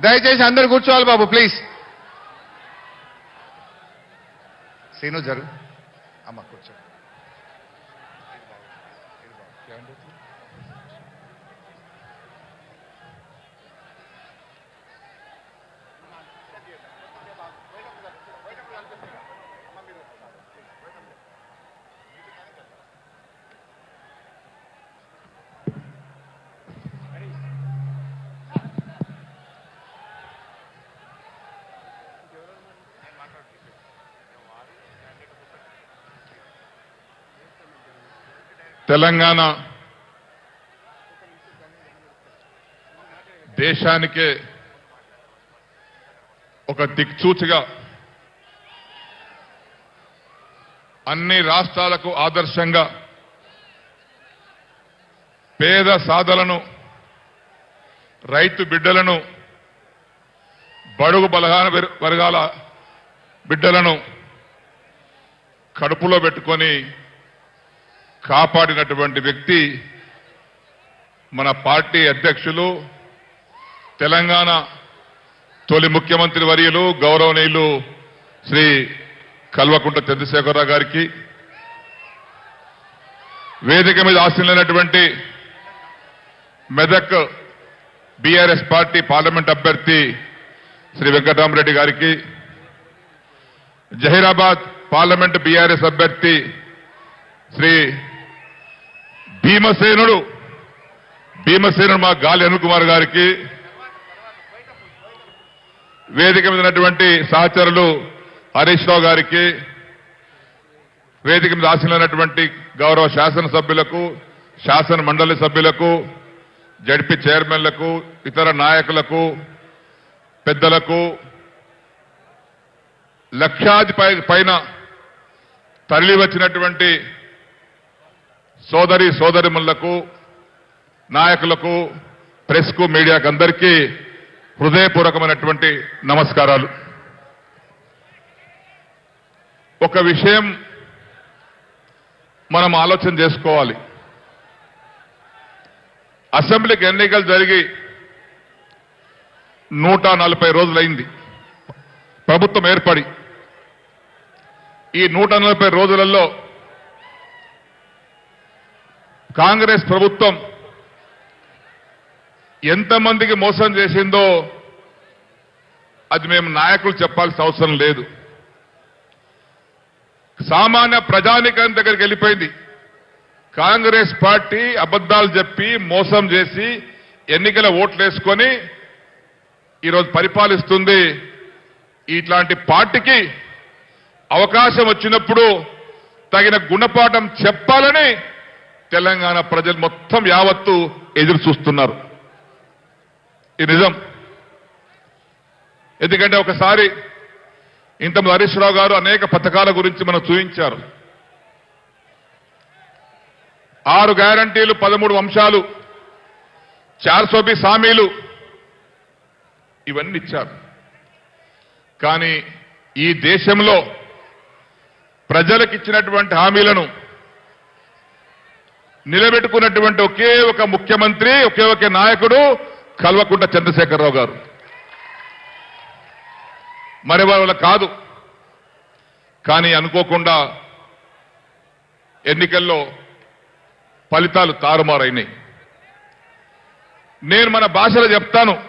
దయచేసి అందరు కూర్చోవాలి బాబు ప్లీజ్ సీను జరు. అమ్మ కూర్చో. తెలంగాణ దేశానికే ఒక దిక్సూచిగా అన్ని రాష్ట్రాలకు ఆదర్శంగా పేద సాధలను రైతు బిడ్డలను బడుగు బలహాన వర్గాల బిడ్డలను కడుపులో పెట్టుకొని కాపాడినటువంటి వ్యక్తి మన పార్టీ అధ్యక్షులు తెలంగాణ తొలి ముఖ్యమంత్రి వర్యులు గౌరవనీయులు శ్రీ కల్వకుంట్ల చంద్రశేఖరరావు గారికి వేదిక మీద ఆశీలైనటువంటి మెదక్ బీఆర్ఎస్ పార్టీ పార్లమెంట్ అభ్యర్థి శ్రీ వెంకటరామరెడ్డి గారికి జహీరాబాద్ పార్లమెంట్ బీఆర్ఎస్ అభ్యర్థి శ్రీ భీమసేనుడు. భీమసేనుడు మా గాలి అనిల్ కుమార్ గారికి వేదిక మీద ఉన్నటువంటి సహచరులు హరీష్ రావు గారికి వేదిక మీద ఆశీలైనటువంటి గౌరవ శాసనసభ్యులకు శాసన మండలి సభ్యులకు జడ్పీ చైర్మన్లకు ఇతర నాయకులకు పెద్దలకు లక్షాది పై- పైన తరలి వచ్చినటువంటి సోదరి సోదరిములకు నాయకులకు ప్రెస్కు మీడియాకు అందరికీ హృదయపూర్వకమైనటువంటి నమస్కారాలు. ఒక విషయం మనం ఆలోచన చేసుకోవాలి. అసెంబ్లీకి ఎన్నికలు జరిగి నూట నలభై రోజులైంది. ప్రభుత్వం ఏర్పడి. ఈ నూట నలభై రోజులలో కాంగ్రెస్ ప్రభుత్వం ఎంతమందికి మోసం చేసిందో అది మేము నాయకులు చెప్పాల్సిన అవసరం లేదు. సామాన్య ప్రజానికం దగ్గరికి వెళ్ళిపోయింది. కాంగ్రెస్ పార్టీ అబద్దాలు చెప్పి మోసం చేసి ఎన్నికల ఓట్లు వేసుకొని ఈరోజు పరిపాలిస్తుంది. ఇట్లాంటి పార్టీకి అవకాశం వచ్చినప్పుడు తగిన గుణపాఠం చెప్పాలని తెలంగాణ ప్రజలు మొత్తం యావత్తు ఎదురు చూస్తున్నారు. ఇది నిజం. ఎందుకంటే ఒకసారి ఇంతమంది హరీష్ రావు గారు అనేక పథకాల గురించి మనం చూపించారు. ఆరు గ్యారంటీలు పదమూడు అంశాలు చార్సోబి హామీలు ఇవన్నీ ఇచ్చారు. కానీ ఈ దేశంలో ప్రజలకు ఇచ్చినటువంటి హామీలను నిలబెట్టుకున్నటువంటి ఒకే ఒక ముఖ్యమంత్రి ఒకే ఒక నాయకుడు కల్వకుంట చంద్రశేఖరరావు గారు. మరి వాళ్ళ కాదు. కానీ అనుకోకుండా ఎన్నికల్లో ఫలితాలు తారుమారైనాయి. నేను మన భాషలో చెప్తాను.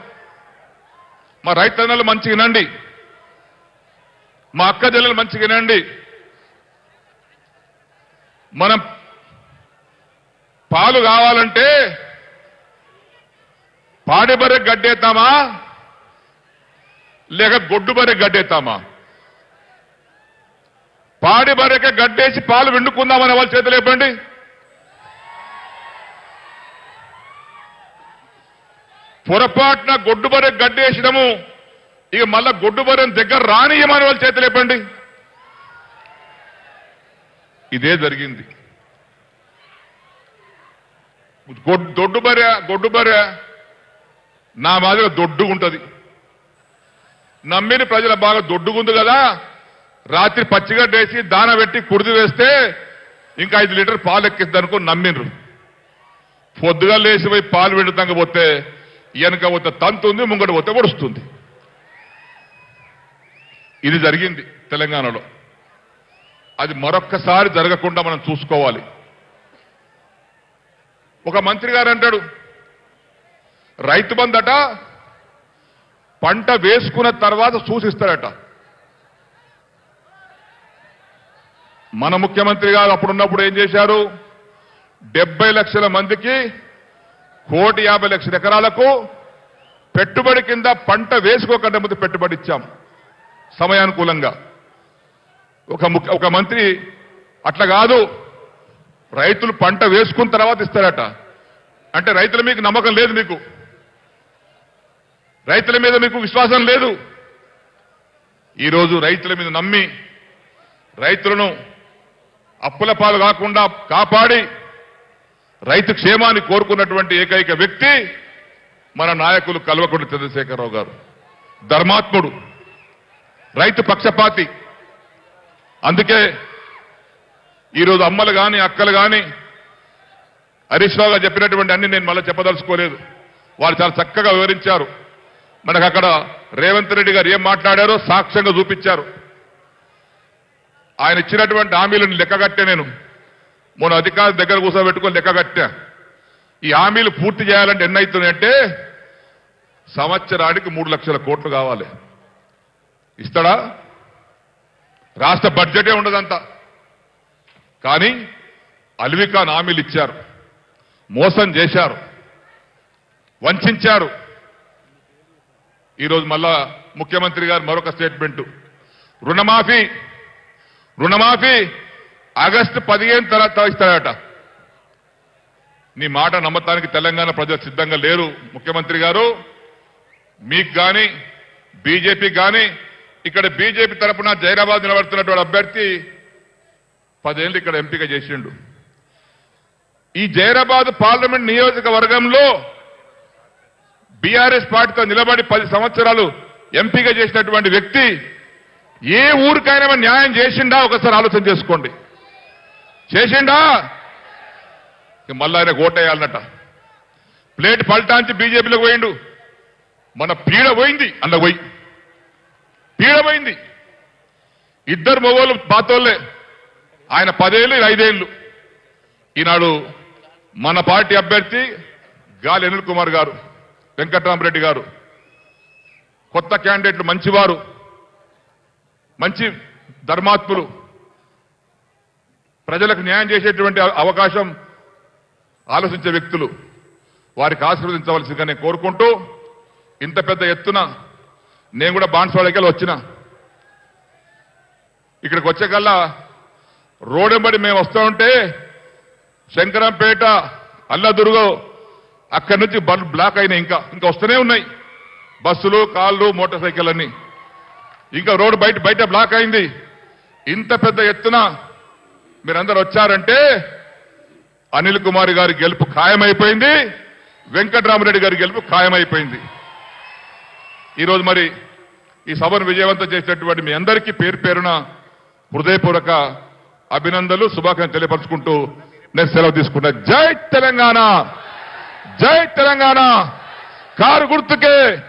మా రైతన్నలు మంచి వినండి. మా అక్క చెల్లెలు మంచిగా వినండి. మనం పాలు కావాలంటే పాడి బర్రె గడ్డేద్దామా? లేక గొడ్డు బర్రె గడ్డేద్దామా? పాడి బర్రెకి గడ్డేసి పాలు వెండుకుందామని వాళ్ళ చేతులు ఇవ్వండి పొరపాటున గొడ్డు బర్రె గడ్డేసడము ఇక మళ్ళా గొడ్డు బర్రెని దగ్గర రానియమని వాళ్ళ చేతులు ఇవ్వండి ఇదే జరిగింది. దొడ్డు బర్రె గొడ్డు బర్రె. నా మాదిరిగా దొడ్డుగుంటది. నమ్మిన ప్రజల బాగా దొడ్డుగుంది కదా. రాత్రి పచ్చిగడ్డేసి దాన పెట్టి కుడిది వేస్తే ఇంకా ఐదు లీటర్ పాలు ఎక్కిద్ది అనుకో నమ్మిండ్రు. పొద్దుగా లేచి పోయి పాలు పెడుతాక పోతే వెనక పోతే తంతుంది ముంగట పోతే ఒడుస్తుంది ఇది జరిగింది తెలంగాణలో. అది మరొక్కసారి జరగకుండా మనం చూసుకోవాలి. ఒక మంత్రి గారు అంటాడు రైతు బందట పంట వేసుకున్న తర్వాత సూచిస్తారట మన ముఖ్యమంత్రి గారు అప్పుడున్నప్పుడు ఏం చేశారు? డెబ్బై లక్షల మందికి కోటి యాభై లక్షల ఎకరాలకు పెట్టుబడి కింద పంట వేసుకోకుండా ముందు పెట్టుబడి ఇచ్చాం సమయానుకూలంగా. ఒక ముఖ్య- ఒక మంత్రి అట్లా కాదు. రైతులు పంట వేసుకున్న తర్వాత ఇస్తారట. అంటే రైతుల మీకు నమ్మకం లేదు మీకు. రైతుల మీద మీకు విశ్వాసం లేదు. ఈరోజు రైతుల మీద నమ్మి రైతులను అప్పుల పాలు కాకుండా కాపాడి రైతు క్షేమాన్ని కోరుకున్నటువంటి ఏకైక వ్యక్తి మన నాయకులు కల్వకుంట్ల చంద్రశేఖరరావు గారు. ధర్మాత్ముడు రైతు పక్షపాతి. అందుకే ఈరోజు అమ్మలు కానీ అక్కలు కానీ హరీష్ రావు గారు చెప్పినటువంటి అన్ని నేను మళ్ళీ చెప్పదలుచుకోలేదు. వారు చాలా చక్కగా వివరించారు. మనకు అక్కడ రేవంత్ రెడ్డి గారు ఏం మాట్లాడారో సాక్ష్యంగా చూపించారు. ఆయన ఇచ్చినటువంటి హామీలను లెక్కగట్టే నేను. మొన్న అధికారుల దగ్గర కూర్చోబెట్టుకొని లెక్కగట్టా ఈ హామీలు పూర్తి చేయాలంటే ఎన్ని సంవత్సరానికి మూడు లక్షల కోట్లు కావాలి. ఇస్తాడా? రాష్ట్ర బడ్జెటే ఉండదంతా. కానీ అల్వికాన్ హామీలు ఇచ్చారు. మోసం చేశారు. వంచారు. ఈరోజు మళ్ళా ముఖ్యమంత్రి గారు మరొక స్టేట్మెంట్. రుణమాఫీ రుణమాఫీ ఆగస్టు పదిహేను తర్వాత ఇస్తాడట నీ మాట నమ్మటానికి తెలంగాణ ప్రజలు సిద్ధంగా లేరు ముఖ్యమంత్రి గారు. మీకు గాని బీజేపీ గాని ఇక్కడ బీజేపీ తరపున జైరాబాద్ నిలబడుతున్నటువంటి అభ్యర్థి పదేళ్ళు ఇక్కడ ఎంపిక చేసిండు. ఈ జైరాబాద్ పార్లమెంట్ నియోజకవర్గంలో బీఆర్ఎస్ పార్టీతో నిలబడి పది సంవత్సరాలు ఎంపిక చేసినటువంటి వ్యక్తి ఏ ఊరికైనా న్యాయం చేసిండా? ఒకసారి ఆలోచన చేసుకోండి. చేసిండా? ఇక మళ్ళా ఆయన ఓటేయాలన్నట. ప్లేట్ పల్టాంచి బీజేపీలోకి పోయిండు. మన పీడ పోయింది అందులో పోయి. పీడ పోయింది. ఇద్దరు మొగోళ్ళు పాతోళ్ళే. ఆయన పదేళ్ళు ఐదేళ్ళు ఈనాడు మన పార్టీ అభ్యర్థి గాలి అనిల్ కుమార్ గారు వెంకటరామరెడ్డి గారు. కొత్త క్యాండిడేట్లు మంచివారు మంచి ధర్మాత్ములు. ప్రజలకు న్యాయం చేసేటువంటి అవకాశం ఆలోచించే వ్యక్తులు. వారికి ఆశీర్వదించవలసిందిగా నేను కోరుకుంటూ ఇంత పెద్ద ఎత్తున నేను కూడా బాన్స్వాడకి వచ్చిన. ఇక్కడికి వచ్చేకల్లా రోడెంబడి మేము వస్తూ ఉంటే శంకరంపేట అల్లదుర్గం అక్కడి నుంచి బండ్ బ్లాక్ అయినాయి ఇంకా. ఇంకా వస్తూనే ఉన్నాయి. బస్సులు కార్లు మోటార్ సైకిల్ అన్ని ఇంకా రోడ్డు బయట బయట బ్లాక్ అయింది. ఇంత పెద్ద ఎత్తున మీరందరూ వచ్చారంటే అనిల్ కుమార్ గారి గెలుపు ఖాయమైపోయింది. వెంకటరామరెడ్డి గారి గెలుపు ఖాయమైపోయింది. ఈరోజు మరి ఈ సభను విజయవంతం చేసినటువంటి మీ అందరికీ పేరు పేరున హృదయపూర్వక అభినందనలు శుభాకాంక్షలు తెలియపరచుకుంటూ నేను సెలవు తీసుకున్నా జై తెలంగాణ. జై తెలంగాణ. కారు గుర్తుకే.